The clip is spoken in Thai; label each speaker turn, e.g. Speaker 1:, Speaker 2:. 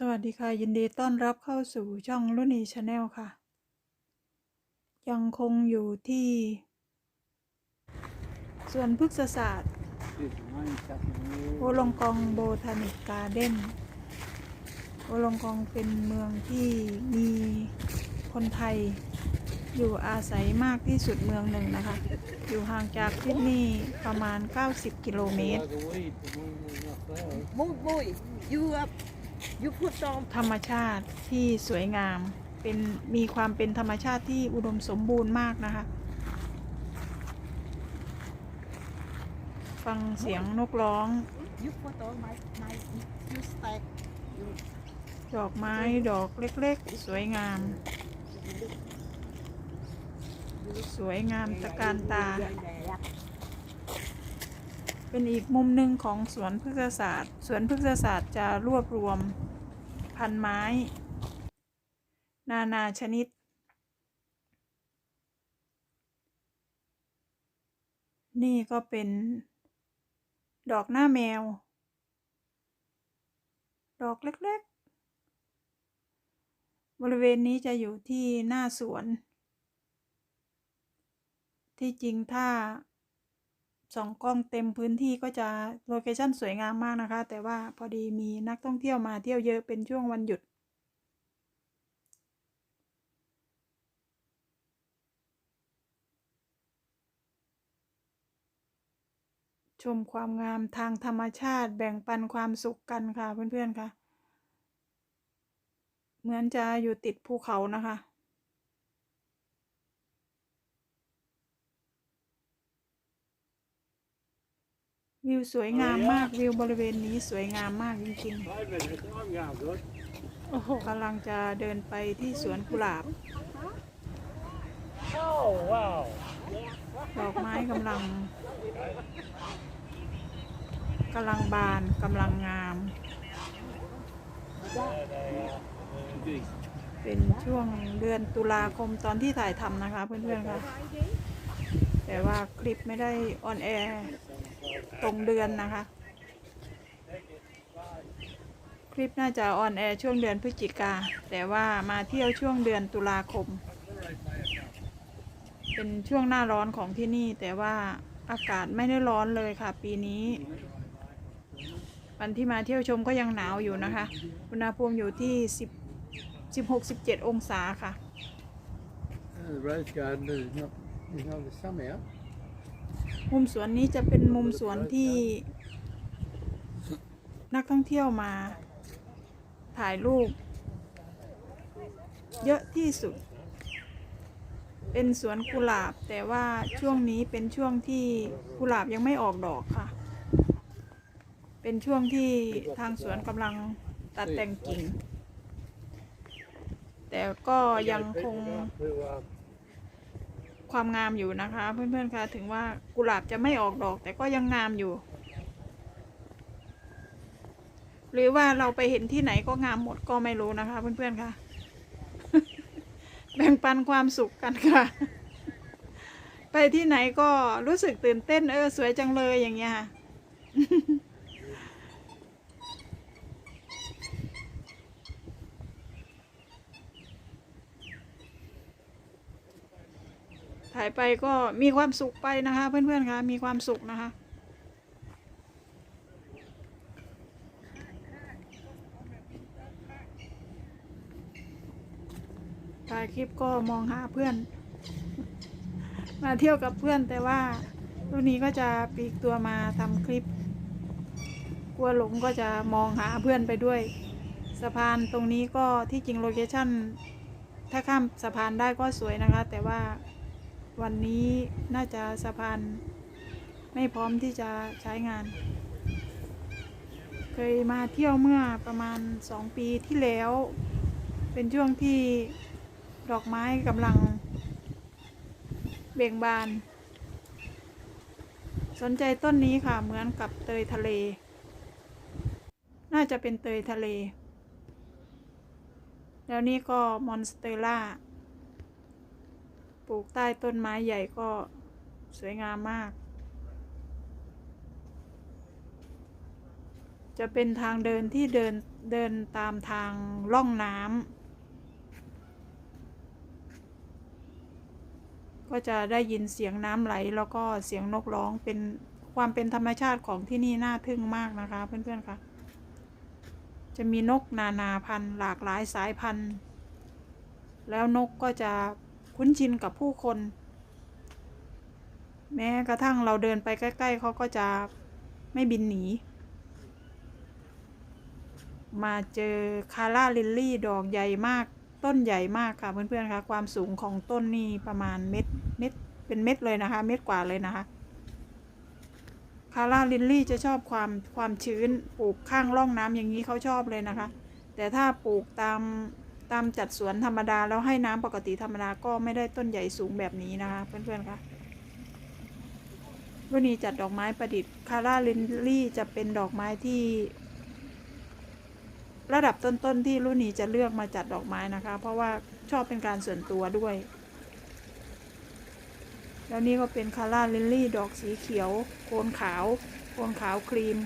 Speaker 1: สวัสดีค่ะ ยินดีต้อนรับเข้าสู่ช่องรุ่นีชาแนลค่ะ ยังคงอยู่ที่สวนพฤกษศาสตร์โอลงกองโบทานิกการ์เด้นโอลงกองเป็นเมืองที่มีคนไทยอยู่อาศัยมากที่สุดเมืองหนึ่งนะคะ อยู่ห่างจากซิดนีย์ประมาณ 90 กิโลเมตร
Speaker 2: Boy, boy, you up, you put on
Speaker 1: ธรรมชาติที่สวยงาม เป็นมีความเป็นธรรมชาติที่อุดมสมบูรณ์มากนะคะ ฟังเสียงนกร้อง
Speaker 2: you put on my my you stack you
Speaker 1: ดอกไม้ดอกเล็กๆ สวยงาม สวยงามตะการตา เป็นอีกมุมหนึ่งของสวนพฤกษศาสตร์ สวนพฤกษศาสตร์จะรวบรวมพันไม้ นานาชนิด นี่ก็เป็นดอกหน้าแมว ดอกเล็กๆ บริเวณนี้จะอยู่ที่หน้าสวน ที่จริงถ้า สองกล้องเต็มพื้นที่ก็จะโลเคชั่นสวยงามมากนะคะ แต่ว่าพอดีมีนักท่องเที่ยวมาเที่ยวเยอะเป็นช่วงวันหยุด ชมความงามทางธรรมชาติแบ่งปันความสุขกันค่ะเพื่อนๆค่ะ เหมือนจะอยู่ติดภูเขานะคะ วิวสวยงามมากวิวบริเวณนี้สวยงามมากจริงๆโอ้โหกำลังจะเดินไปที่สวนกุหลาบดอกไม้กำลังกำลังบานกำลังงาม เป็นช่วงเดือนตุลาคมตอนที่ถ่ายทำนะคะเพื่อนๆค่ะแต่ว่าคลิปไม่ได้ออนแอร์ ตรงเดือนนะคะ คลิปน่าจะออนแอร์ช่วงเดือนพฤศจิกา แต่ว่ามาเที่ยวช่วงเดือนตุลาคม เป็นช่วงหน้าร้อนของที่นี่ แต่ว่าอากาศไม่ได้ร้อนเลยค่ะ ปีนี้ วันที่มาเที่ยวชมก็ยังหนาวอยู่นะคะ อุณหภูมิอยู่ที่ 10 16 17 องศาค่ะ
Speaker 3: the rose garden is not, is not the sun out.
Speaker 1: มุมสวนนี้จะเป็นมุมสวนที่ นักท่องเที่ยวมา ถ่ายรูป เยอะที่สุด เป็นสวนกุหลาบ แต่ว่าช่วงนี้เป็นช่วงที่กุหลาบยังไม่ออกดอกค่ะ เป็นช่วงที่ทางสวนกำลังตัดแต่งกิ่ง แต่ก็ยังคง ความงามอยู่นะคะ เพื่อนๆคะถึงว่ากุหลาบจะไม่ออกดอก แต่ก็ยังงามอยู่ หรือว่าเราไปเห็นที่ไหนก็งามหมดก็ไม่รู้นะคะ เพื่อนๆคะแบ่งปันความสุขกันค่ะ ไปที่ไหนก็รู้สึกตื่นเต้นเออสวยจังเลยอย่างเงี้ยค่ะายไปก็มีความสุขไปนะคะ เพื่อนๆคะมีความสุขนะคะถ่ายคลิปก็มองหาเพื่อน มาเที่ยวกับเพื่อนแต่ว่ารุ่นนี้ก็จะปีกตัวมาทำคลิป กลัวหลงก็จะมองหาเพื่อนไปด้วย สะพานตรงนี้ก็ที่จริงโลเคชั่นถ้าข้ามสะพานได้ก็สวยนะคะ แต่ว่า วันนี้น่าจะสะพานไม่พร้อมที่จะใช้งาน เคยมาเที่ยวเมื่อประมาณสองปีที่แล้ว เป็นช่วงที่ดอกไม้กำลัง เบ่งบาน สนใจต้นนี้ค่ะเหมือนกับเตยทะเล น่าจะเป็นเตยทะเล แล้วนี่ก็มอนสเตอร่า ปลูกใต้ต้นไม้ใหญ่ก็สวยงามมาก จะเป็นทางเดินที่เดินเดินตามทางล่องน้ำก็จะได้ยินเสียงน้ำไหลแล้วก็เสียงนกร้องเป็นความเป็นธรรมชาติของที่นี่น่าทึ่งมากนะคะเพื่อนๆค่ะ จะมีนกนานาพันธุ์หลากหลายสายพันธุ์ แล้วนกก็จะ คุ้นชินกับผู้คน แม้กระทั่งเราเดินไปใกล้ ๆเขาก็จะไม่บินหนี มาเจอคาร่าลิลลี่ดอกใหญ่มาก ต้นใหญ่มากค่ะเพื่อนๆคะความสูงของต้นนี่ประมาณเม็ดเม็ดเป็นเม็ดเลยนะคะ เม็ดกว่าเลยนะคะคาร่าลิลลี่จะชอบความความชื้นปลูกข้างร่องน้ำอย่างนี้เขาชอบเลยนะคะ แต่ถ้าปลูกตาม ตามจัดสวนธรรมดาแล้วให้น้ำปกติธรรมดาก็ไม่ได้ต้นใหญ่สูงแบบนี้นะคะเพื่อนๆคะรุ่นนี้จัดดอกไม้ประดิษฐ์คาร่าลิลลี่จะเป็นดอกไม้ที่ ระดับต้นๆที่รุ่นนี้จะเลือกมาจัดดอกไม้นะคะ เพราะว่าชอบเป็นการส่วนตัวด้วย แล้วนี่ก็เป็นคาร่าลิลลี่ดอกสีเขียว โคนขาว โคนขาวครีม